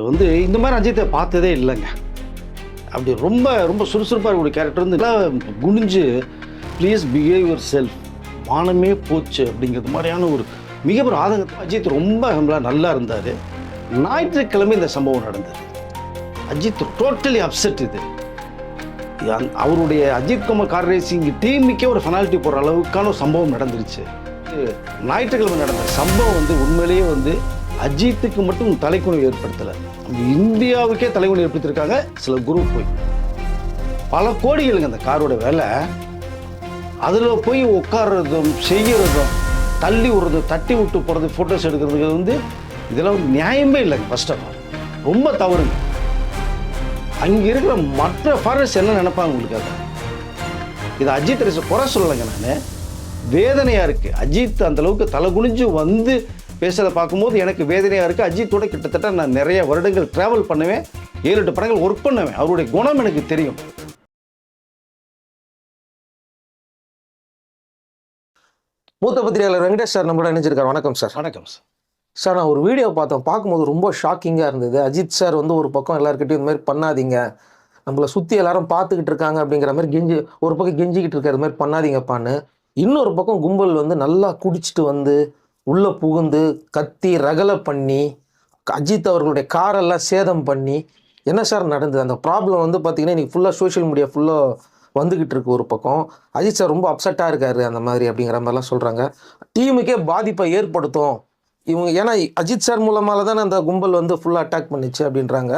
வந்து இந்த மாதிரி அஜித்தை பார்த்ததே இல்லைங்க. அப்படி ரொம்ப ரொம்ப சுறுசுறுப்பாக இருக்கக்கூடிய கேரக்டர் வந்து நல்லா குனிஞ்சு ப்ளீஸ் பிஹேவ் யுவர் செல்ஃப் மானமே போச்சு அப்படிங்கிறது மாதிரியான ஒரு மிகப்பெரிய ஆதங்கத்தில் அஜித் ரொம்ப ஹம்பிளாக நல்லா இருந்தார். ஞாயிற்றுக்கிழமை இந்த சம்பவம் நடந்தது. அஜித் டோட்டலி அப்செட் இது. அவருடைய அஜித் குமார் கார் ரேசிங் டீமுக்கே ஒரு ஃபெனால்ட்டி போடுற அளவுக்கான ஒரு சம்பவம் நடந்துருச்சு. ஞாயிற்றுக்கிழமை நடந்த சம்பவம் வந்து உண்மையிலேயே வந்து அஜித்துக்கு மட்டும் தலைக்குணி ஏற்படுத்தலை. நம்ம இந்தியாவுக்கே தலைக்குணி ஏற்படுத்தியிருக்காங்க சில குரூப் போய். பல கோடிகளுங்க அந்த காரோட வேலை அதில் போய் உட்கார்றதும் செய்யறதும் தள்ளி விடுறதும் தட்டி விட்டு போகிறது ஃபோட்டோஸ் எடுக்கிறதுக்கு வந்து இதெல்லாம் வந்து நியாயமே இல்லைங்க ஃபர்ஸ்ட் ஆஃப் ஆல் ரொம்ப தவறுங்க. அங்கே இருக்கிற மற்ற ஃபாரஸ்ட் என்ன நினைப்பாங்க உங்களுக்கு அதை? இது அஜித் ரேச குறை சொல்லலைங்க நான். வேதனையாக இருக்குது அஜித் அந்தளவுக்கு தலை குனிஞ்சு வந்து பேசுகிறத பார்க்கும்போது எனக்கு வேதனையாக இருக்குது அஜித்தோட கிட்டத்தட்ட நான் நிறைய வருடங்கள் ட்ராவல் பண்ணுவேன். ஏழு எட்டு படங்கள் ஒர்க் பண்ணுவேன். அவருடைய குணம் எனக்கு தெரியும். மூத்த பத்திரிகையாளர் வெங்கடேஷ் சார் நம்மளோட இணைஞ்சிருக்காரு. வணக்கம் சார். வணக்கம் சார். சார் நான் ஒரு வீடியோ பார்த்தேன் பார்க்கும்போது ரொம்ப ஷாக்கிங்காக இருந்தது. அஜித் சார் வந்து ஒரு பக்கம் எல்லாருக்கிட்டையும் இந்த மாதிரி பண்ணாதீங்க. நம்மளை சுற்றி எல்லாரும் பார்த்துக்கிட்டு இருக்காங்க அப்படிங்கிற மாதிரி கெஞ்சி ஒரு பக்கம் கெஞ்சிக்கிட்டு இருக்கிற மாதிரி பண்ணாதீங்கப்பான்னு. இன்னொரு பக்கம் கும்பல் வந்து நல்லா குடிச்சிட்டு வந்து உள்ளே புகுந்து கத்தி ரகலை பண்ணி அஜித் அவர்களுடைய காரெல்லாம் சேதம் பண்ணி என்ன சார் நடந்தது? அந்த ப்ராப்ளம் வந்து பார்த்தீங்கன்னா இன்றைக்கி ஃபுல்லாக சோஷியல் மீடியா ஃபுல்லாக வந்துக்கிட்டு இருக்கு ஒரு பக்கம். அஜித் சார் ரொம்ப அப்செட்டாக இருக்காரு அந்த மாதிரி அப்படிங்கிற மாதிரிலாம் சொல்கிறாங்க டீமுக்கே பாதிப்பை ஏற்படுத்தும். இவங்க ஏன்னா அஜித் சார் மூலமாக தானே அந்த கும்பல் வந்து ஃபுல்லாக அட்டாக் பண்ணிச்சு அப்படின்றாங்க.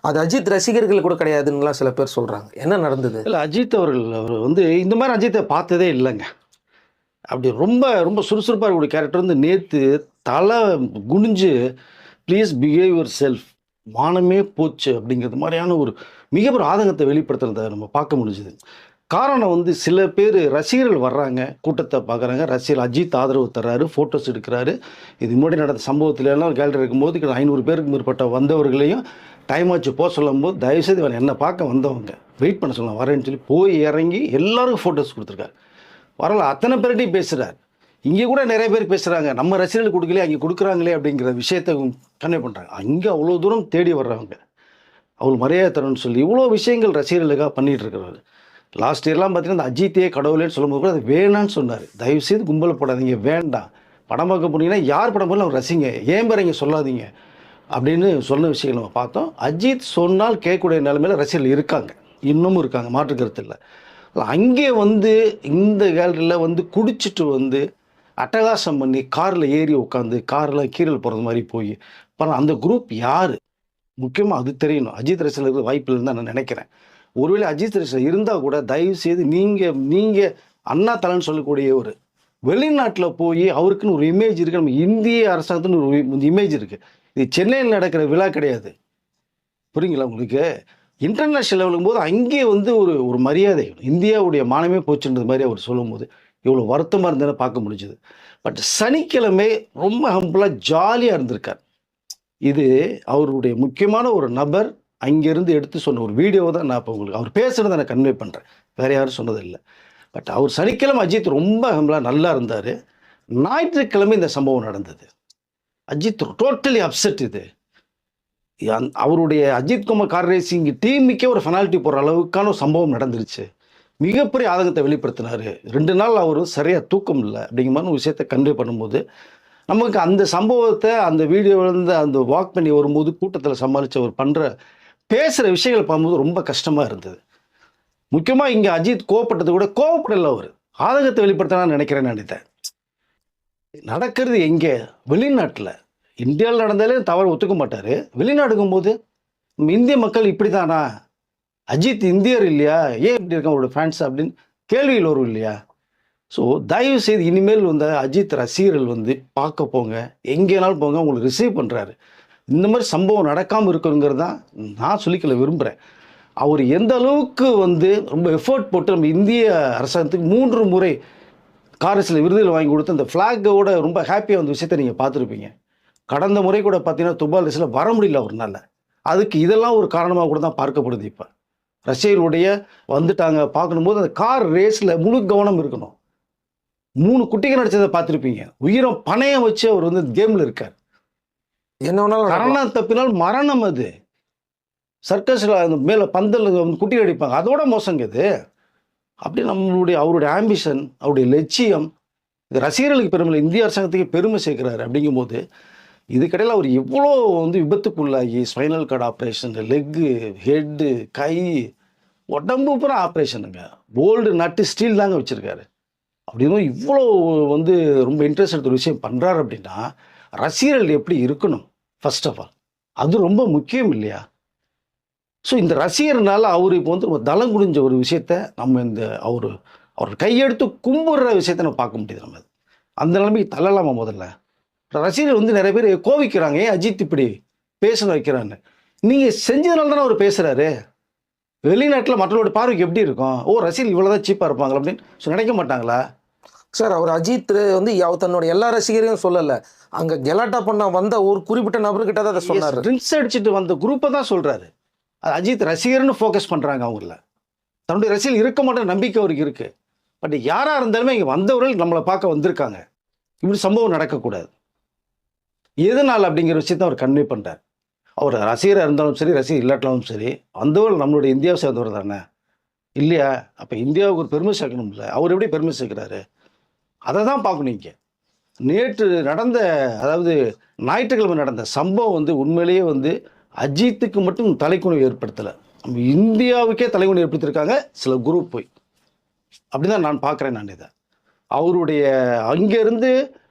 அது அஜித் ரசிகர்கள் கூட கிடையாதுன்னுலாம் சில பேர் சொல்கிறாங்க என்ன நடந்தது? இல்லை அஜித் அவர்கள் அவர் வந்து இந்த மாதிரி அஜித்தை பார்த்ததே இல்லைங்க. அப்படி ரொம்ப ரொம்ப சுறுசுறுப்பாக இருக்கக்கூடிய கேரக்டர் வந்து நேற்று தலை குனிஞ்சு ப்ளீஸ் பிஹேவ் யுவர் செல்ஃப் மானமே போச்சு அப்படிங்கிறது மாதிரியான ஒரு மிகப்பெரிய ஆதங்கத்தை வெளிப்படுத்துறதை நம்ம பார்க்க முடிஞ்சுது. காரணம் வந்து சில பேர் ரசிகர்கள் வர்றாங்க கூட்டத்தை பார்க்குறாங்க. ரசிகர் அஜித் ஆதரவு தர்றாரு ஃபோட்டோஸ் எடுக்கிறாரு. இது முன்னாடி நடந்த சம்பவத்துல எல்லாம் கேலரி இருக்கும்போது கிட்ட ஐநூறு பேருக்கு மேற்பட்ட வந்தவர்களையும் டைம் ஆச்சு போக சொல்லும்போது தயவுசெய்து வேணும் என்னை பார்க்க வந்தவங்க? வெயிட் பண்ண சொல்லலாம் வரேன்னு சொல்லி போய் இறங்கி எல்லாருக்கும் ஃபோட்டோஸ் கொடுத்துருக்காரு. வரல அத்தனை பேர்கிட்டையும் பேசுகிறார் இங்கே கூட நிறைய பேர் பேசுகிறாங்க நம்ம ரசிகர்கள் கொடுக்கலையே அங்கே கொடுக்குறாங்களே அப்படிங்கிற விஷயத்தை கன்வே பண்ணுறாங்க அங்கே அவ்வளோ தூரம் தேடி வர்றவங்க. அவள் மரியாதை தரணும்னு சொல்லி இவ்வளோ விஷயங்கள் ரசிகர்களுக்காக பண்ணிகிட்டு இருக்கிறாரு. லாஸ்ட் இயர்லாம் பார்த்தீங்கன்னா அந்த அஜித்தே கடவுளேன்னு சொல்லும்போது கூட அது வேணான்னு சொன்னார். தயவுசெய்து கும்பல் போடாதீங்க வேண்டாம். படம் பார்க்க போனீங்கன்னா யார் படம் போனாலும் அவர் ரசிங்க. ஏன் பேர் இங்கே சொல்லாதீங்க. அப்படின்னு சொன்ன விஷயங்கள் நம்ம பார்த்தோம். அஜித் சொன்னால் கேட்கக்கூடிய நிலைமையில் ரசிகர்கள் இருக்காங்க. இன்னமும் இருக்காங்க மாற்று கருத்து இல்லை. அங்கே வந்து இந்த கேலரியில் வந்து குடிச்சிட்டு வந்து அட்டகாசம் பண்ணி காரில் ஏறி உட்காந்து காரில் கீரல் போகிறது மாதிரி போய் அப்புறம் அந்த குரூப் யார்? முக்கியமாக அது தெரியணும். அஜித் ரசில் இருக்கிற வாய்ப்பு இல்லைன்னு தான் நான் நினைக்கிறேன். ஒருவேளை அஜித் ரசில் இருந்தால் கூட தயவு செய்து நீங்கள் நீங்கள் அண்ணா தலைன்னு சொல்லக்கூடிய ஒரு வெளிநாட்டில் போய் அவருக்குன்னு ஒரு இமேஜ் இருக்குது நம்ம இந்திய அரசாங்கத்துன்னு ஒரு இமேஜ் இருக்குது இது சென்னையில் நடக்கிற விழா கிடையாது. புரியுங்களா உங்களுக்கு? இன்டர்நேஷ்னல் லெவலுக்கும் போது அங்கே வந்து ஒரு ஒரு மரியாதை. இந்தியாவுடைய மானமே போச்சுன்றது மாதிரி அவர் சொல்லும்போது இவ்வளோ வருத்தமாக இருந்ததுன்னு பார்க்க முடிஞ்சுது. பட் சனிக்கிழமை ரொம்ப ஹம்பிளாக ஜாலியாக இருந்திருக்கார். இது அவருடைய முக்கியமான ஒரு நபர் அங்கேருந்து எடுத்து சொன்ன ஒரு வீடியோ தான் நான் இப்போ உங்களுக்கு அவர் பேசுகிறத நான் கன்வே பண்ணுறேன் வேறு யாரும் சொன்னதில்லை. பட் அவர் சனிக்கிழமை அஜித் ரொம்ப ஹம்பிளாக நல்லா இருந்தார். ஞாயிற்றுக்கிழமை இந்த சம்பவம் நடந்தது. அஜித் டோட்டலி அப்செட் இது. அவருடைய அஜித் குமார் கார் ரேசிங் டீமுக்கே ஒரு ஃபெனால்ட்டி போடுற அளவுக்கான ஒரு சம்பவம் நடந்துருச்சு. மிகப்பெரிய ஆதங்கத்தை வெளிப்படுத்தினார். ரெண்டு நாள் அவர் சரியாக தூக்கம் இல்லை அப்படிங்கிற மாதிரி ஒரு விஷயத்தை கன்வே பண்ணும்போது நமக்கு அந்த சம்பவத்தை அந்த வீடியோவிலேருந்து அந்த வாக் பண்ணி வரும்போது கூட்டத்தில் சமாளித்து அவர் பண்ணுற பேசுகிற விஷயங்கள் பார்க்கும்போது ரொம்ப கஷ்டமாக இருந்தது. முக்கியமாக இங்கே அஜித் கோவப்பட்டது கூட கோவப்படலை அவர். ஆதங்கத்தை வெளிப்படுத்தலாம்னு நினைக்கிறேன்னு நினைத்தேன். நடக்கிறது எங்கே? வெளிநாட்டில். இந்தியாவில் நடந்தாலே தவறு ஒத்துக்க மாட்டார். வெளிநாடுக்கும் போது இந்திய மக்கள் இப்படி தானா அஜித் இந்தியர் இல்லையா? ஏன் இப்படி இருக்கான் அவரோட ஃபேன்ஸ் அப்படின்னு கேள்வியில் வரும் இல்லையா? ஸோ தயவு செய்து இனிமேல் வந்து அஜித் ரசிகர்கள் வந்து பார்க்க போங்க. எங்கேனாலும் போங்க உங்களுக்கு ரிசீவ் பண்ணுறாரு இந்த மாதிரி சம்பவம் நடக்காமல் இருக்கணுங்கிறது தான் நான் சொல்லிக்கல விரும்புகிறேன் அவர் எந்த அளவுக்கு வந்து ரொம்ப எஃபோர்ட் போட்டு நம்ம இந்திய அரசாங்கத்துக்கு மூன்று முறை காரஸில் விருதுகள் வாங்கி கொடுத்து அந்த ஃப்ளாகோட ரொம்ப ஹாப்பியாக அந்த விஷயத்தை நீங்கள் பார்த்துருப்பீங்க. கடந்த முறை கூட பார்த்தீங்கன்னா துபால் ரேஸில் வர முடியல அவர்னால. அதுக்கு இதெல்லாம் ஒரு காரணமாக கூட தான் பார்க்கப்படுது இப்போ. ரஷ்யர்களுடைய வந்துட்டாங்க பார்க்கணும்போது அந்த கார் ரேஸில் முழு கவனம் இருக்கணும். மூணு குட்டிகள் நடிச்சதை பார்த்துருப்பீங்க. உயிரம் பணையம் வச்சு அவர் வந்து கேமில் இருக்கார். என்ன. கரணம் தப்பினால் மரணம் அது. சர்க்கஸில் அந்த மேலே பந்தல் வந்து குட்டி அடிப்பாங்க. அதோட மோசங்க இது. அப்படி நம்மளுடைய அவருடைய ஆம்பிஷன் அவருடைய லட்சியம் இது ரசிகர்களுக்கு பெருமை இந்திய அரசாங்கத்துக்கு பெருமை சேர்க்கிறாரு அப்படிங்கும்போது இதுக்கடையில் அவர் எவ்வளோ வந்து விபத்துக்குள்ளாகி spinal cord operation leg head கை உடம்பு பூரா ஆப்ரேஷனுங்க போல்டு நட்டு ஸ்டீல் தாங்க வச்சுருக்காரு. அப்படின்னு இவ்வளோ வந்து ரொம்ப இன்ட்ரெஸ்ட் எடுத்த ஒரு விஷயம் பண்ணுறாரு அப்படின்னா ரசிகர்கள் எப்படி இருக்கணும் ஃபர்ஸ்ட் ஆஃப் ஆல் அது ரொம்ப முக்கியம் இல்லையா? ஸோ இந்த ரசிகர்னால அவர் இப்போ வந்து ஒரு தளம் குடிஞ்ச ஒரு விஷயத்த நம்ம இந்த அவர் அவர் கையெடுத்து கும்பிட்ற விஷயத்த நம்ம பார்க்க முடியுது நம்ம. அந்த நிலைமைக்கு தள்ளலாமா முதல்ல? ரசிகர்கள் வந்து நிறைய பேர் கோவிக்கிறாங்க. ஏன் அஜித் இப்படி பேச வைக்கிறான்னு. நீங்கள் செஞ்சதுனால தானே அவர் பேசுகிறாரு வெளிநாட்டில் மற்றவரோட பார்வைக்கு எப்படி இருக்கும்? ஓ ரசிகர்கள் இவ்வளோ தான் சீப்பாக இருப்பாங்களா அப்படின்னு so நினைக்க மாட்டாங்களா? சார் அவர் அஜித் வந்து தன்னோட எல்லா ரசிகரையும் சொல்லல. அங்க கெலாட்டா பண்ண வந்த ஒரு குறிப்பிட்ட நபர்கிட்ட தான் அதை சொன்னாரு. ட்ரிங்க்ஸ் அடிச்சுட்டு வந்த குரூப்பை தான் சொல்றாரு. அது அஜித் ரசிகர்னு ஃபோக்கஸ் பண்றாங்க அவங்கள. தன்னுடைய ரசிகர் இருக்க மாட்டேன் நம்பிக்கை அவருக்கு இருக்கு. பட் யாரா இருந்தாலுமே இங்க வந்தவர்கள் நம்மளை பார்க்க வந்திருக்காங்க. இப்படி சம்பவம் நடக்கக்கூடாது. எதனால் அப்படிங்கிற விஷயத்த அவர் கன்வே பண்றார் அவர் ரசிகராக இருந்தாலும் சரி ரசிகர் இல்லாட்டாலும் சரி வந்தவர் நம்மளுடைய இந்தியாவை சேர்ந்தவர் தானே? இல்லையா? அப்போ இந்தியாவுக்கு ஒரு பெருமை சேர்க்கணும்ல. அவர் எப்படி பெருமை சேர்க்கிறாரு? அதை தான் பார்க்கணும் இங்கே. நேற்று நடந்த அதாவது ஞாயிற்றுக்கிழமை நடந்த சம்பவம் வந்து உண்மையிலேயே வந்து அஜித்துக்கு மட்டும் தலைக்குணவு ஏற்படுத்தலை. நம்ம இந்தியாவுக்கே தலைக்குணவு ஏற்படுத்தியிருக்காங்க சில குரூப் போய். அப்படி தான் நான் பார்க்குறேன் நான் இதை. அவருடைய அங்கேருந்து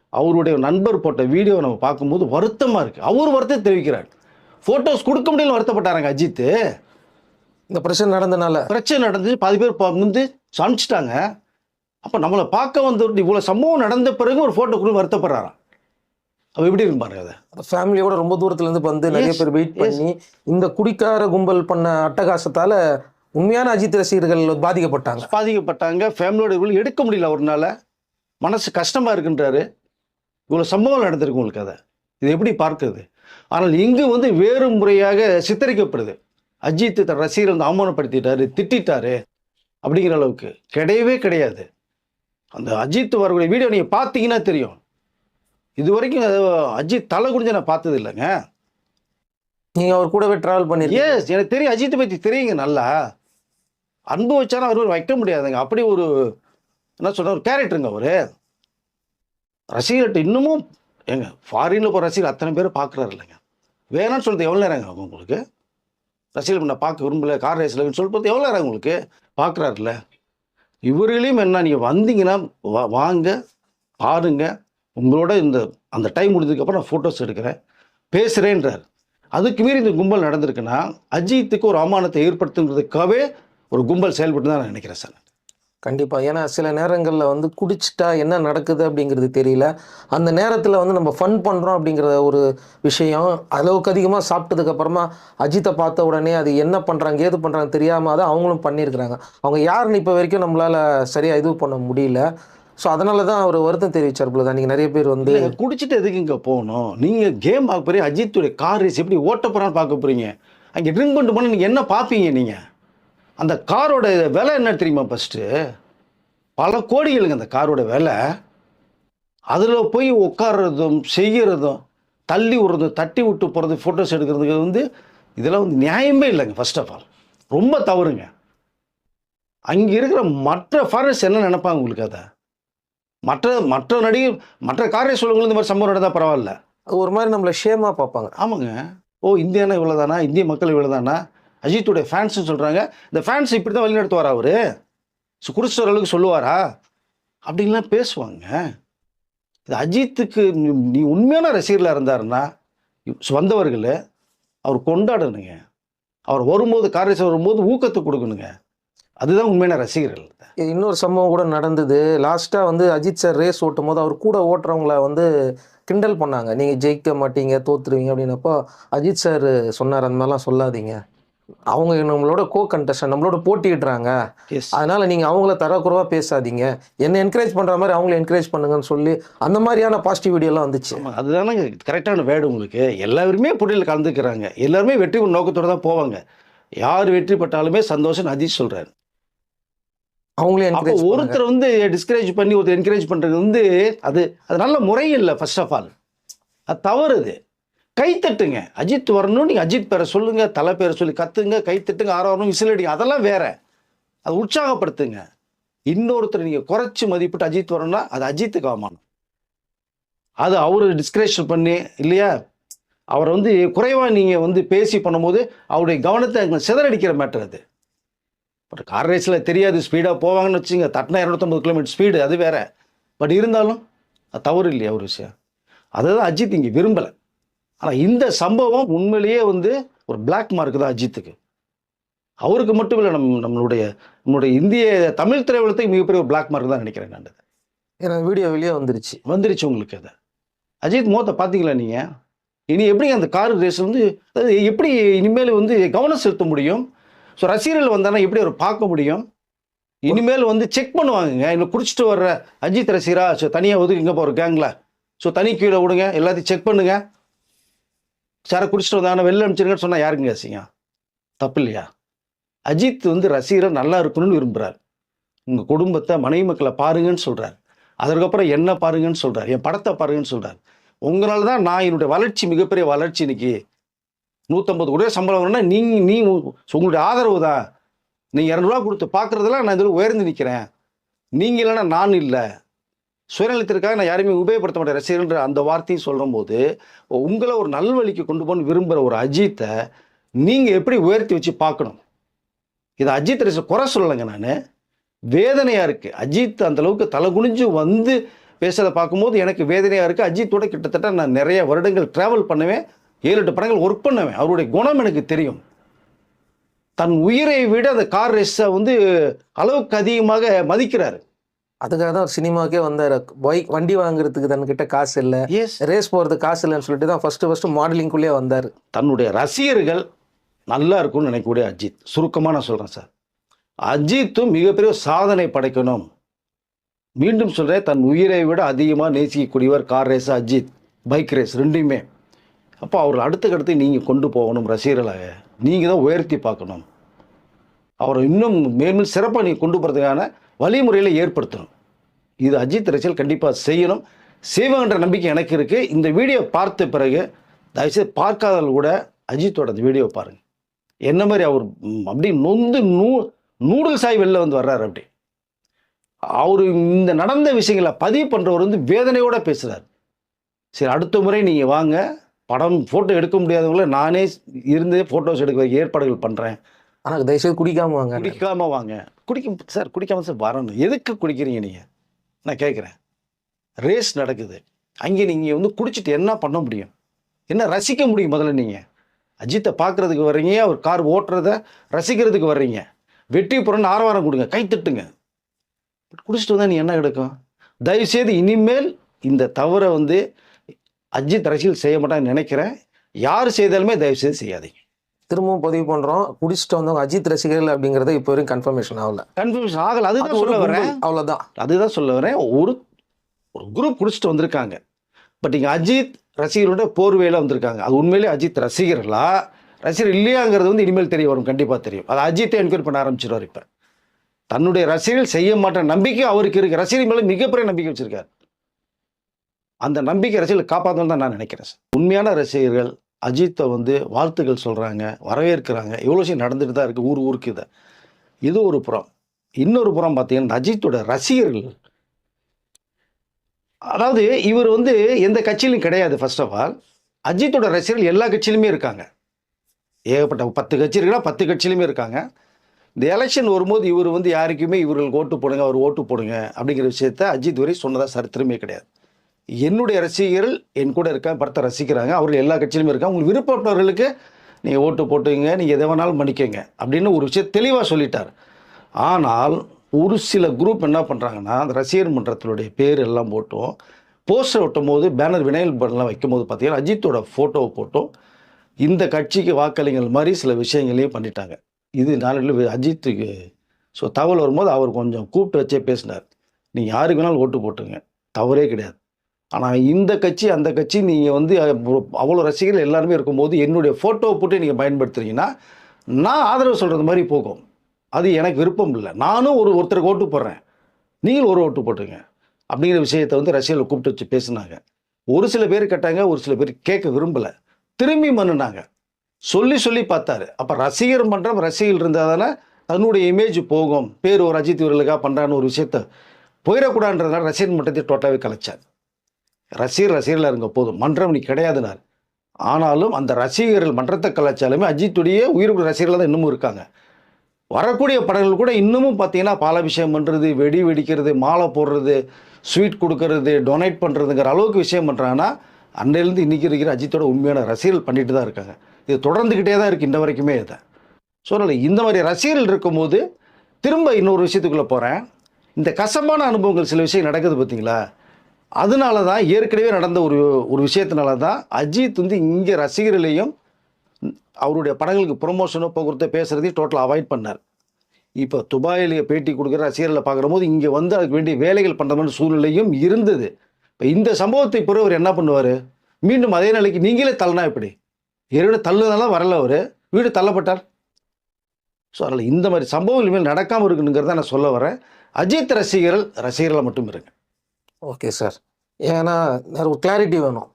அவருடைய நண்பர் போட்ட வீடியோ நம்ம பார்க்கும்போது வருத்தமாக இருக்குது அவர் வருத்தம் தெரிவிக்கிறார். ஃபோட்டோஸ் கொடுக்க முடியல வருத்தப்பட்டாராங்க அஜித்து இந்த பிரச்சனை நடந்தனால. பிரச்சனை நடந்துச்சு பாதி பேர் வந்து சமைச்சிட்டாங்க அப்போ நம்மளை பார்க்க வந்து இவ்வளோ சம்பவம் நடந்த பிறகு ஒரு ஃபோட்டோ கூட வருத்தப்படுறாராம். அப்போ எப்படி இருக்கும் பாருங்க அதை? ஃபேமிலியோட ரொம்ப தூரத்துல இருந்து வந்து நிறைய பேர் வெயிட். பண்ணி இந்த குடிக்கார கும்பல் பண்ண அட்டகாசத்தால உண்மையான அஜித் ரசிகர்கள் பாதிக்கப்பட்டாங்க. பாதிக்கப்பட்டாங்க. ஃபேமிலியோட எடுக்க முடியல அவர்னால. மனசு கஷ்டமாக இருக்குன்றாரு. இவ்வளோ சம்பவம் நடந்திருக்கு உங்களுக்கு அதை. இது எப்படி பார்க்குறது? ஆனால் இங்கு வந்து வேறு முறையாக சித்தரிக்கப்படுது. அஜித் தன் ரசிகர் வந்து அவமானப்படுத்திட்டாரு திட்டிட்டாரு அப்படிங்கிற அளவுக்கு. கிடையவே கிடையாது. அந்த அஜித் வரக்கூடிய வீடியோ நீங்கள் பார்த்தீங்கன்னா தெரியும். இது வரைக்கும் அஜித் தலை குடிஞ்சு நான் பார்த்தது இல்லைங்க. நீங்க அவர் கூடவே டிராவல் பண்ணிருக்கீங்க. எஸ் எனக்கு தெரியும். அஜித்தை பற்றி தெரியுங்க நல்லா. அன்பு வச்சாலும் அவர் வைக்க முடியாதுங்க. அப்படி ஒரு என்ன சொல்ற ஒரு கேரக்டருங்க அவர். ரசிகர்கிட்ட இன்னமும் ஏங்க ஃபாரினில் போகிற ரசிகர் அத்தனை பேர் பார்க்குறாரு இல்லைங்க. வேணாம்னு சொல்றது எவ்வளோ நேரங்க ஆகும் உங்களுக்கு? ரசிகர் நான் பார்க்க விரும்பல கார் ரேஸ்லன்னு சொல்றது எவ்வளோ நேரம் உங்களுக்கு? பார்க்குறாருல்ல. இவர்களையும் என்ன நீங்கள் வந்தீங்கன்னா வா- வாங்க பாருங்க. உங்களோட இந்த அந்த டைம் முடிஞ்சதுக்கப்புறம் நான் ஃபோட்டோஸ் எடுக்கிறேன். பேசுகிறேன்றார் அதுக்கு மீறி இந்த கும்பல் நடந்திருக்குன்னா அஜித்துக்கு ஒரு அவமானத்தை ஏற்படுத்துங்கிறதுக்காகவே ஒரு கும்பல் செயல்பட்டு தான் நான் நினைக்கிறேன் சார். கண்டிப்பாக ஏன்னா சில நேரங்களில் வந்து குடிச்சிட்டா என்ன நடக்குது அப்படிங்கிறது தெரியல. அந்த நேரத்தில் வந்து நம்ம ஃபன் பண்ணுறோம் அப்படிங்கிற ஒரு விஷயம் அளவுக்கு அதிகமாக சாப்பிட்டதுக்கப்புறமா அஜித்தை பார்த்த உடனே அது என்ன பண்ணுறாங்க ஏது பண்ணுறாங்க தெரியாமல் தான் அவங்களும் பண்ணியிருக்கிறாங்க. அவங்க யாருன்னு இப்போ வரைக்கும் நம்மளால் சரியாக இது பண்ண முடியல. ஸோ அதனால தான் அவர் வருத்தம் தெரிவிச்சார் போல தான். நீங்கள் நிறைய பேர் வந்து குடிச்சிட்டு எதுக்கு இங்கே போகணும்? நீங்கள் கேம் பார்க்க போகிறீங்க அஜித்துடைய கார் ரேஸ் எப்படி ஓட்ட போகிறான்னு பார்க்க போகிறீங்க அங்கே ட்ரிங்க் பண்ணிட்டு போனால் நீங்கள் என்ன பார்ப்பீங்க நீங்கள் அந்த காரோட விலை என்ன தெரியுமா ஃபஸ்ட்டு பல கோடிகளுங்க அந்த காரோட விலை. அதில் போய் உட்கார்றதும் செய்கிறதும் தள்ளி விடுறதும் தட்டி விட்டு போகிறது ஃபோட்டோஸ் எடுக்கிறதுக்கு வந்து இதெல்லாம் வந்து நியாயமே இல்லைங்க ஃபர்ஸ்ட் ஆஃப் ஆல் ரொம்ப தவறுங்க. அங்கே இருக்கிற மற்ற ஃபாரஸ்ட் என்ன நினைப்பாங்க உங்களுக்கு அதை? மற்ற மற்ற நடிகர் மற்ற காரை சொல்லுங்களும் இந்த மாதிரி சம்பவம் நடந்தால் பரவாயில்ல. அது ஒரு மாதிரி நம்மளை ஷேமாக பார்ப்பாங்க. ஆமாங்க. ஓ இந்தியானா இவ்வளோதானா இந்திய மக்கள் இவ்வளோதானா அஜித்துடைய ஃபேன்ஸ்னு சொல்கிறாங்க இந்த ஃபேன்ஸ் இப்படி தான் வழிநடத்துவாரா அவர்? ஸோ அளவுக்கு சொல்லுவாரா? அப்படின்லாம் பேசுவாங்க. இது அஜித்துக்கு நீ- உண்மையான ரசிகர்களாக இருந்தாருன்னா வந்தவர்கள் அவர் கொண்டாடணுங்க. அவர் வரும்போது காரேசர் வரும்போது ஊக்கத்தை கொடுக்கணுங்க. அதுதான் உண்மையான ரசிகர்கள். இன்னொரு சம்பவம் கூட நடந்தது. லாஸ்ட்டாக வந்து அஜித் சார் ரேஸ் ஓட்டும் போது அவர் கூட ஓட்டுறவங்கள வந்து கிண்டல் பண்ணாங்க. நீங்கள் ஜெயிக்க மாட்டீங்க தோத்துருவீங்க அப்படின்னப்போ அஜித் சார் சொன்னார். அந்த மாதிரிலாம் சொல்லாதீங்க. அவங்க நம்மளோட கோ கண்டஸ்டன் நம்மளோட போட்டியிடுறாங்க. எஸ் அதனால நீங்கள் அவங்கள தரக்குறைவாக பேசாதீங்க. என்னை என்கரேஜ் பண்ணுற மாதிரி அவங்கள என்கரேஜ் பண்ணுங்கன்னு சொல்லி அந்த மாதிரியான பாசிட்டிவ் வீடியோலாம் வந்துச்சு. அதுதானே கரெக்டான வேர்டு உங்களுக்கு. எல்லாருமே போட்டியில் கலந்துக்கிறாங்க. எல்லாருமே வெற்றி நோக்கத்தோட தான் போவாங்க. யார் வெற்றி பெற்றாலுமே சந்தோஷம் அஜித் சொல்றாரு. அவங்களே ஒருத்தர் வந்து டிஸ்கரேஜ் பண்ணி ஒருத்தர் என்கரேஜ் பண்றது வந்து அது அது நல்ல முறை இல்லை ஃபர்ஸ்ட் ஆஃப் ஆல் அது தவறு கைத்தட்டுங்க அஜித் வரணும் நீங்கள் அஜித் பேரை சொல்லுங்கள் தலை பேரை சொல்லி கத்துங்க கைத்தட்டுங்க ஆறாவணும் விசிலடிங்க அதெல்லாம் வேற. அதை உற்சாகப்படுத்துங்க. இன்னொருத்தர் நீங்கள் குறைச்சி மதிப்பிட்டு அஜித் வரணும்னா அது அஜித்துக்கு அவமானம். அது அவர் டிஸ்கரேஷன் பண்ணி இல்லையா? அவரை வந்து குறைவாக நீங்கள் வந்து பேசி பண்ணும்போது அவருடைய கவனத்தை சிதறடிக்கிற மேட்டர் அது. பட் கார் ரேஸில் தெரியாது ஸ்பீடாக போவாங்கன்னு வச்சுங்க தட்டினா இரநூத்தம்பது கிலோமீட்டர் ஸ்பீடு அது வேற. பட் இருந்தாலும் அது தவறு இல்லையா ஒரு விஷயம்? அதுதான் அஜித் இங்கே விரும்பலை. ஆனால் இந்த சம்பவம் உண்மையிலேயே வந்து ஒரு பிளாக் மார்க் தான் அஜித்துக்கு. அவருக்கு மட்டும் இல்லை நம் நம்மளுடைய நம்மளுடைய இந்திய தமிழ் திரையுலகத்துக்கு மிகப்பெரிய ஒரு பிளாக் மார்க் தான் நினைக்கிறேன் நான். ஏன்னா வீடியோ வெளியே வந்துருச்சு. வந்துருச்சு உங்களுக்கு அது. அஜித் முகத்தை பார்த்தீங்களா நீங்கள் இனி எப்படி அந்த கார் ரேஸ் வந்து எப்படி இனிமேல் வந்து கவனம் செலுத்த முடியும்? ஸோ ரசிகர்கள் வந்தானா எப்படி அவர் பார்க்க முடியும்? இனிமேல் வந்து செக் பண்ணுவாங்கங்க. இன்னும் குடிச்சிட்டு வர்ற அஜித் ரசிகரா ஸோ தனியாக ஒதுக்குங்க போகிற கேங்கில் ஸோ தனி கீழே விடுங்க. எல்லாத்தையும் செக் பண்ணுங்க. சாரை குடிச்சிட்டு வந்தாங்க வெளில அனுப்பிச்சிருங்கன்னு சொன்னால் யாருங்க அசிங்கம்? தப்பு இல்லையா அஜித் வந்து ரசிகரை நல்லா இருக்கணும்னு விரும்புகிறார் உங்கள் குடும்பத்தை மனைவி மக்களை பாருங்கன்னு சொல்கிறார் அதற்கப்புறம் என்ன பாருங்கன்னு சொல்கிறார் என் படத்தை பாருங்கன்னு சொல்கிறார் உங்களால தான் நான் என்னுடைய வளர்ச்சி மிகப்பெரிய வளர்ச்சி இன்னைக்கு நூற்றம்பது கோடி சம்பளம் வரணும்னா நீங்கள் நீ உங்களுடைய ஆதரவு தான். நீங்கள் இரநூறுவா கொடுத்து பார்க்குறதெல்லாம் நான் இதில் உயர்ந்து நிற்கிறேன் நீங்கள் இல்லைன்னா நான் இல்லை. சுயநலத்திற்காக நான் யாரையுமே உபயோகப்படுத்த மாட்டேன். ரசிகர்ன்ற அந்த வார்த்தையும் சொல்லும்போது உங்களை ஒரு நல்வழிக்கு கொண்டு போகணும்னு விரும்புகிற ஒரு அஜித்தை நீங்கள் எப்படி உயர்த்தி வச்சு பார்க்கணும்? இது அஜித் ரசிகர் குறை சொல்லலைங்க நான். வேதனையாக இருக்குது அஜித் அந்தளவுக்கு தலை குனிஞ்சு வந்து பேசுகிறத பார்க்கும்போது எனக்கு வேதனையாக இருக்குது அஜித்தோட கிட்டத்தட்ட நான் நிறைய வருடங்கள் ட்ராவல் பண்ணுவேன். ஏழு எட்டு படங்கள் ஒர்க் பண்ணுவேன். அவருடைய குணம் எனக்கு தெரியும். தன் உயிரை விட அந்த கார் ரேஸை வந்து அளவுக்கு அதிகமாக மதிக்கிறாரு. அதுக்காக தான் சினிமாக்கே வந்தார். பைக் வண்டி வாங்குறதுக்கு தன்கிட்ட காசு இல்லை. ரேஸ் போகிறதுக்கு காசு இல்லைன்னு சொல்லிட்டு தான் ஃபர்ஸ்ட் ஃபர்ஸ்ட் மாடலிங்குள்ளேயே வந்தார். தன்னுடைய ரசிகர்கள் நல்லா இருக்கும்னு நினைக்கக்கூடிய அஜித். சுருக்கமாக நான் சொல்கிறேன் சார். அஜித்தும் மிகப்பெரிய சாதனை படைக்கணும். மீண்டும் சொல்கிறேன் தன் உயிரை விட அதிகமாக நேசிக்கக்கூடியவர் car race Ajith bike race ரெண்டையுமே அப்போ அவர் அடுத்துக்கடுத்து நீங்கள் கொண்டு போகணும் ரசிகர்களாக. நீங்கள் தான் உயர்த்தி பார்க்கணும். அவரை இன்னும் மேலும் சிறப்பாக நீங்கள் கொண்டு போகிறதுக்கான வழிமுறையில் ஏற்படுத்தணும். இது அஜித் ரசிகர்கள் கண்டிப்பாக செய்யணும். செய்வாங்கன்ற நம்பிக்கை எனக்கு இருக்குது இந்த வீடியோ பார்த்த பிறகு தயவுசெய்து பார்க்காதவர்கள் கூட அஜித்தோட அந்த வீடியோ பாருங்கள் என்ன மாதிரி அவர் அப்படி நொந்து நூ நூடுல்ஸ் ஆகி வெளில வந்து வர்றாரு அப்படி. அவர் இந்த நடந்த விஷயங்களை பதிவு பண்ணுறவர் வந்து வேதனையோட பேசுகிறார் சரி அடுத்த முறை நீங்கள் வாங்க. படம் ஃபோட்டோ எடுக்க முடியாதவங்கள நானே இருந்து ஃபோட்டோஸ் எடுக்க ஏற்பாடுகள் பண்ணுறேன் ஆனால் தயவுசெய்து குடிக்காம வாங்க. குடிக்காம வாங்க. குடிக்க சார் குடிக்காம சார் வரணும். எதுக்கு குடிக்கிறீங்க நீங்கள் நான் கேட்குறேன். ரேஸ் நடக்குது. அங்கே நீங்கள் வந்து குடிச்சிட்டு என்ன பண்ண முடியும்? என்ன ரசிக்க முடியும் முதல்ல நீங்கள் அஜித்தை பார்க்குறதுக்கு வர்றீங்க அவர் கார் ஓட்டுறத ரசிக்கிறதுக்கு வர்றீங்க. வெற்றி புறன்னு ஆரவாரம் கொடுங்க கை தட்டுங்க. குடிச்சிட்டு வந்தால் நீ என்ன கிடைக்கும் தயவுசெய்து இனிமேல் இந்த தவறை வந்து அஜித் ரசிகள் செய்ய மாட்டான்னு நினைக்கிறேன். யார் செய்தாலுமே தயவுசெய்து செய்யாதீங்க. திரும்பவும் பதிவு பண்ணுறோம் குடிச்சிட்டு வந்தவங்க அஜித் ரசிகர்கள் அப்படிங்கிறது இப்போ வரைக்கும் கன்ஃபர்மேஷன் ஆகல. கன்ஃபியூஷன் ஆகல. அது அதுதான் சொல்ல வரேன். அவ்வளவுதான். அதுதான் சொல்ல வரேன். ஒரு ஒரு குரூப் குடிச்சிட்டு வந்திருக்காங்க. பட் இங்கே அஜித் ரசிகரோட போர்வையில் வந்திருக்காங்க. அது உண்மையிலே அஜித் ரசிகர்களா? ரசிகர் இல்லையாங்கிறது வந்து இனிமேல் தெரிய வரும். கண்டிப்பாக தெரியும். அது அஜித்தை என்கொயரி பண்ண ஆரம்பிச்சிருவார் இப்போ. தன்னுடைய ரசிகர்கள் செய்ய மாட்ட நம்பிக்கை அவருக்கு இருக்கு. ரசிகர் மேலே மிகப்பெரிய நம்பிக்கை வச்சிருக்காரு. அந்த நம்பிக்கை ரசிகர்கள் காப்பாற்றணும் தான் நான் நினைக்கிறேன் சார். உண்மையான ரசிகர்கள் அஜித்தை வந்து வாழ்த்துக்கள் சொல்கிறாங்க வரவேற்கிறாங்க. எவ்வளோ விஷயம் நடந்துட்டு தான் இருக்குது ஊர் ஊருக்கு இதை. இது ஒரு புறம். இன்னொரு புறம் பார்த்தீங்கன்னா அஜித்தோட ரசிகர்கள். அதாவது இவர் வந்து எந்த கட்சியிலும் கிடையாது ஃபர்ஸ்ட் ஆஃப் ஆல் அஜித்தோட ரசிகர்கள் எல்லா கட்சியிலுமே இருக்காங்க. ஏகப்பட்ட பத்து கட்சி இருக்குன்னா பத்து கட்சியிலுமே இருக்காங்க. இந்த எலெக்ஷன் வரும்போது இவர் வந்து யாருக்குமே இவர்கள் ஓட்டு போடுங்க அவர் ஓட்டு போடுங்க அப்படிங்கிற விஷயத்த அஜித் வரை சொன்னதாக சரித்திரமே கிடையாது. என்னுடைய ரசிகர்கள் என் கூட இருக்காங்க படத்தை ரசிக்கிறாங்க. அவர்கள் எல்லா கட்சியிலுமே இருக்காங்க. உங்களுக்கு விருப்பப்பட்டவர்களுக்கு நீங்கள் ஓட்டு போட்டுங்க நீங்கள் எதை வேணாலும் பண்ணிக்கங்க அப்படின்னு ஒரு விஷயம் தெளிவாக சொல்லிட்டார். ஆனால் ஒரு சில குரூப் என்ன பண்ணுறாங்கன்னா அந்த ரசிகர் மன்றத்தினுடைய பேர் எல்லாம் போட்டும். போஸ்டர் ஒட்டும் போது பேனர் வினயல் பண்ணலாம் வைக்கும் போது பார்த்தீங்கன்னா அஜித்தோட ஃபோட்டோவை போட்டும். இந்த கட்சிக்கு வாக்களிங்கள் மாதிரி சில விஷயங்களையும் பண்ணிட்டாங்க. இது நாளில் அஜித்துக்கு ஸோ தகவல் வரும்போது அவர் கொஞ்சம் கூப்பிட்டு வச்சே பேசினார். நீங்கள் யாருக்கு வேணாலும் ஓட்டு போட்டுங்க தவறே கிடையாது. ஆனால் இந்த கட்சி அந்த கட்சி நீங்கள் வந்து அவ்வளோ ரசிகர்கள் எல்லாருமே இருக்கும்போது என்னுடைய ஃபோட்டோவை போட்டு நீங்கள் பயன்படுத்துறீங்கன்னா நான் ஆதரவு சொல்கிறது மாதிரி போகும். அது எனக்கு விருப்பம் இல்லை. நானும் ஒரு ஒருத்தருக்கு ஓட்டு போடுறேன். நீங்களும் ஒரு ஓட்டு போட்டுங்க அப்படிங்கிற விஷயத்தை வந்து ரசிகர்கள் கூப்பிட்டு வச்சு பேசினாங்க. ஒரு சில பேர் கேட்டாங்க ஒரு சில பேர் கேட்க விரும்பலை. திரும்பி மன்னுனாங்க. சொல்லி சொல்லி பார்த்தாரு. அப்போ ரசிகர் மன்றம் ரசிகர்கள் இருந்தால் தானே தன்னுடைய இமேஜ் போகும். பேர் ஒரு அஜித் இவர்களுக்காக பண்ணுறான்னு ஒரு விஷயத்த போயிடக்கூடாதுன்றதுனால ரசிகர் மன்றத்தை டோட்டலாகவே கலைச்சார். ரசிகர் ரசிகர்களாக இருங்க போதும். மன்றம் நீ கிடையாதுனார் ஆனாலும் அந்த ரசிகர்கள் மன்றத்தை கலாச்சாரமே அஜித்துடைய உயிருக்கு ரசிகர்கள் தான் இன்னமும் இருக்காங்க. வரக்கூடிய படங்கள் கூட இன்னமும் பார்த்தீங்கன்னா பாலாபிஷேகம் பண்ணுறது வெடி வெடிக்கிறது மாலை போடுறது ஸ்வீட் கொடுக்கறது டொனேட் பண்ணுறதுங்கிற அளவுக்கு விஷயம் பண்ணுறாங்கன்னா அன்னையிலேருந்து இன்றைக்கி இருக்கிற அஜித்தோட உண்மையான ரசிகர்கள் பண்ணிட்டு தான் இருக்காங்க. இது தொடர்ந்துக்கிட்டே தான் இருக்குது இன்ன வரைக்குமே இதை. ஸோ இந்த மாதிரி ரசிகர்கள் இருக்கும்போது திரும்ப இன்னொரு விஷயத்துக்குள்ளே போகிறேன் இந்த கசமான அனுபவங்கள் சில விஷயம் நடக்குது பார்த்தீங்களா அதனால தான் ஏற்கனவே நடந்த ஒரு ஒரு விஷயத்தினால தான் அஜித் வந்து இங்கே ரசிகர்களையும் அவருடைய படங்களுக்கு ப்ரொமோஷனோ போக்குவரத்தை பேசுகிறதையும் டோட்டலாக அவாய்ட் பண்ணார். இப்போ துபாயிலேயே பேட்டி கொடுக்குற ரசிகர்களை பார்க்குற போது இங்கே வந்து அதுக்கு வேண்டிய வேலைகள் பண்ணுற மாதிரி சூழ்நிலையும் இருந்தது. இப்போ இந்த சம்பவத்தை பிறகு அவர் என்ன பண்ணுவார்? மீண்டும் அதே நிலைக்கு நீங்களே தள்ளனா எப்படி? ஏற்கனவே தள்ளுனாலும் வரல அவர். வீடு தள்ளப்பட்டார். ஸோ அதில் இந்த மாதிரி சம்பவங்கள் மேல் நடக்காமல் இருக்குனுங்கிறத நான் சொல்ல வரேன். அஜித் ரசிகர்கள் ரசிகர்களை மட்டும் இருங்க. ஓகே சார் ஏன்னா ஒரு கிளாரிட்டி வேணும்.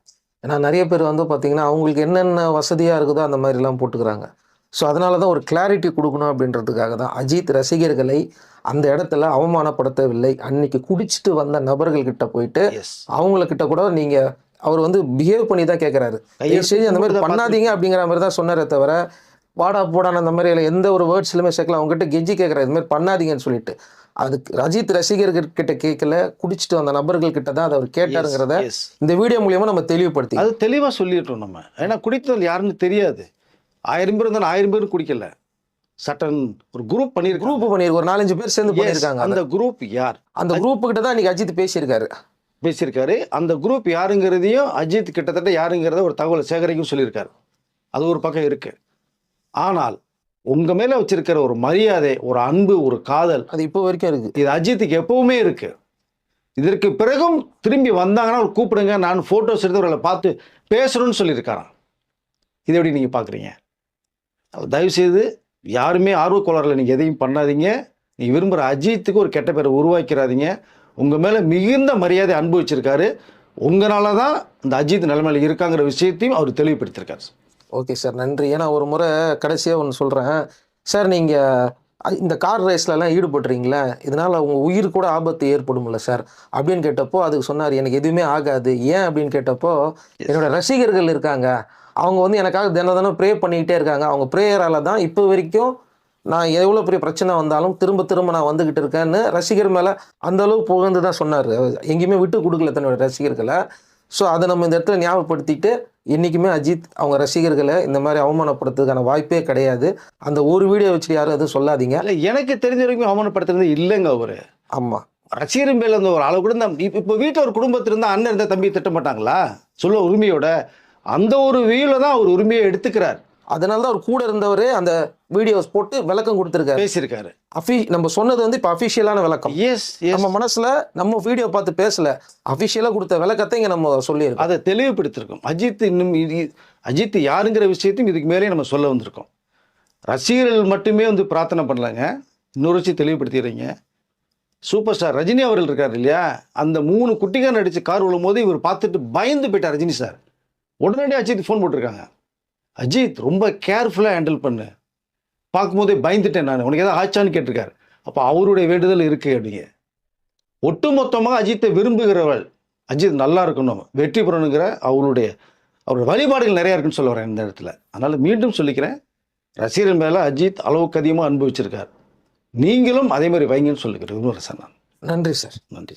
ஏன்னா நிறைய பேர் வந்து பார்த்தீங்கன்னா அவங்களுக்கு என்னென்ன வசதியாக இருக்குதோ அந்த மாதிரிலாம் போட்டுக்கிறாங்க. ஸோ அதனால தான் ஒரு கிளாரிட்டி கொடுக்கணும் அப்படின்றதுக்காக தான் அஜித் ரசிகர்களை அந்த இடத்துல அவமானப்படுத்தவில்லை. அன்னைக்கு குடிச்சிட்டு வந்த நபர்கள்கிட்ட போயிட்டு அவங்கக்கிட்ட கூட நீங்கள் அவர் வந்து பிஹேவ் பண்ணி தான் கேட்குறாரு சரி அந்த மாதிரி பண்ணாதீங்க அப்படிங்கிற மாதிரி தான் சொன்னாரே தவிர வாடா போடான அந்த மாதிரி எந்த ஒரு வேர்ட்ஸ்லையுமே சேர்க்கல. அவங்ககிட்ட கெஞ்சி கேட்குறாரு இது மாதிரி பண்ணாதீங்கன்னு சொல்லிட்டு. அதுக்கு அஜித் ரசிகர்கள் கிட்ட கேட்கல குடிச்சிட்டு வந்த நபர்கள் கிட்ட தான் அதை அவர் கேட்டாருங்கிறத இந்த வீடியோ மூலியமா நம்ம தெளிவுபடுத்தி. அது தெளிவாக சொல்லிட்டோம் நம்ம. ஏன்னா குடித்தல் யாருன்னு தெரியாது. ஆயிரம் பேர் இருந்தாலும் ஆயிரம் பேர் குடிக்கல. சட்டன் ஒரு குரூப் பண்ணியிருக்கோம் குரூப் பண்ணியிருக்கு ஒரு நாலஞ்சு பேர் சேர்ந்து பண்ணியிருக்காங்க அந்த குரூப் யார்? அந்த குரூப் கிட்ட தான் இன்னைக்கு அஜித் பேசியிருக்காரு. பேசியிருக்காரு. அந்த குரூப் யாருங்கிறதையும் அஜித் கிட்டத்தட்ட யாருங்கிறத ஒரு தகவலை சேகரிக்கும் சொல்லியிருக்காரு. அது ஒரு பக்கம் இருக்கு. ஆனால் உங்க மேல வச்சிருக்கிற ஒரு மரியாதை ஒரு அன்பு ஒரு காதல் அது இப்போ வரைக்கும் இருக்கு. இது அஜித்துக்கு எப்பவுமே இருக்கு. இதற்கு பிறகும் திரும்பி வந்தாங்கன்னா அவர் கூப்பிடுங்க நான் ஃபோட்டோஸ் எடுத்து அவர்களை பார்த்து பேசணும்னு சொல்லியிருக்காராம். இதை எப்படி நீங்கள் பார்க்குறீங்க தயவுசெய்து யாருமே ஆர்வக் கோளாறுல நீங்கள் எதையும் பண்ணாதீங்க. நீங்கள் விரும்புகிற அஜித்துக்கு ஒரு கெட்ட பேரை உருவாக்கிறாதீங்க. உங்கள் மேலே மிகுந்த மரியாதை அன்பு வச்சிருக்காரு. உங்களால தான் இந்த அஜித் நிலைமையில இருக்காங்கிற விஷயத்தையும் அவர் தெளிவுபடுத்தியிருக்காரு ஓகே சார் நன்றி. ஏன்னா ஒரு முறை கடைசியாக ஒன்று சொல்கிறேன் சார் நீங்கள் இந்த கார் ரேஸ்லலாம் ஈடுபடுறீங்களே? இதனால் உங்கள் உயிர் கூட ஆபத்து ஏற்படும்ல சார். அப்படின்னு கேட்டப்போ அதுக்கு சொன்னார் எனக்கு எதுவுமே ஆகாது. ஏன் அப்படின்னு கேட்டப்போ என்னோட ரசிகர்கள் இருக்காங்க. அவங்க வந்து எனக்காக தினம் தினம் ப்ரே பண்ணிக்கிட்டே இருக்காங்க. அவங்க ப்ரேயரால் தான் இப்போ வரைக்கும் நான் எவ்வளோ பெரிய பிரச்சனை வந்தாலும் திரும்ப திரும்ப நான் வந்துக்கிட்டு இருக்கேன்னு ரசிகர் மேலே அந்த அளவு புகழ்ந்து தான் சொன்னார். எங்கேயுமே விட்டு கொடுக்கல தன்னோட ரசிகர்களை. ஸோ அதை நம்ம இந்த இடத்துல ஞாபகப்படுத்திட்டு என்றைக்குமே அஜித் அவங்க ரசிகர்களை இந்த மாதிரி அவமானப்படுத்துறதுக்கான வாய்ப்பே கிடையாது. அந்த ஒரு வீடியோ வச்சு யாரும் எதுவும் சொல்லாதீங்க. இல்லை எனக்கு தெரிஞ்ச வரைக்கும் அவமானப்படுத்துறது இல்லைங்க அவர். ஆமாம் ரசிகர் மேல இருந்த ஒரு அளவு கூட இப்போ வீட்டில் ஒரு குடும்பத்தில் இருந்தால் அண்ணன் இருந்தால் தம்பி திட்ட மாட்டாங்களா? சொல்ல உரிமையோட. அந்த ஒரு வியூல தான் அவர் உரிமையை எடுத்துக்கிறார். அதனால தான் அவர் கூட இருந்தவரே அந்த வீடியோஸ் போட்டு விளக்கம் கொடுத்துருக்காரு. பேசியிருக்காரு. அஃபி நம்ம சொன்னது வந்து இப்போ அஃபிஷியலான விளக்கம். எஸ் நம்ம மனசுல நம்ம வீடியோ பார்த்து பேசல. அஃபிஷியலாக கொடுத்த விளக்கத்தை இங்கே நம்ம சொல்லியிருக்கோம். அதை தெளிவுபடுத்திருக்கோம். அஜித் இன்னும் இது அஜித் யாருங்கிற விஷயத்தையும் இதுக்கு மேலே நம்ம சொல்ல வந்திருக்கோம். ரசிகர்கள் மட்டுமே வந்து பிரார்த்தனை பண்ணலாங்க. இன்னொரு விஷயம் தெளிவுபடுத்திடுறீங்க சூப்பர் ஸ்டார் ரஜினி அவர்கள் இருக்கார் இல்லையா? அந்த மூணு குட்டிகள் நடிச்சு கார் விழும் போது இவர் பார்த்துட்டு பயந்து போயிட்டார் ரஜினி சார் உடனடியாக அஜித் ஃபோன் போட்டிருக்காங்க. அஜித் ரொம்ப கேர்ஃபுல்லாக ஹேண்டில் பண்ணு. பார்க்கும்போதே பயந்துட்டேன் நான். உனக்கு ஏதாவது ஆச்சான்னு கேட்டிருக்காரு. அப்போ அவருடைய வேண்டுதல் இருக்குது அப்படிங்க. ஒட்டுமொத்தமாக அஜித்தை விரும்புகிறவள் அஜித் நல்லா இருக்கணும். வெற்றி பெறணுங்கிற அவருடைய அவருடைய வழிபாடுகள் நிறையா இருக்குன்னு சொல்ல வரேன் இந்த இடத்துல. அதனால் மீண்டும் சொல்லிக்கிறேன். ரசிகர்கள் மேலே அஜித் அளவுக்கு அதிகமாக அனுபவிச்சிருக்கார். நீங்களும் அதே மாதிரி வைங்கன்னு சொல்லிக்கிறேன். விமர்சனம் நன்றி சார். நன்றி.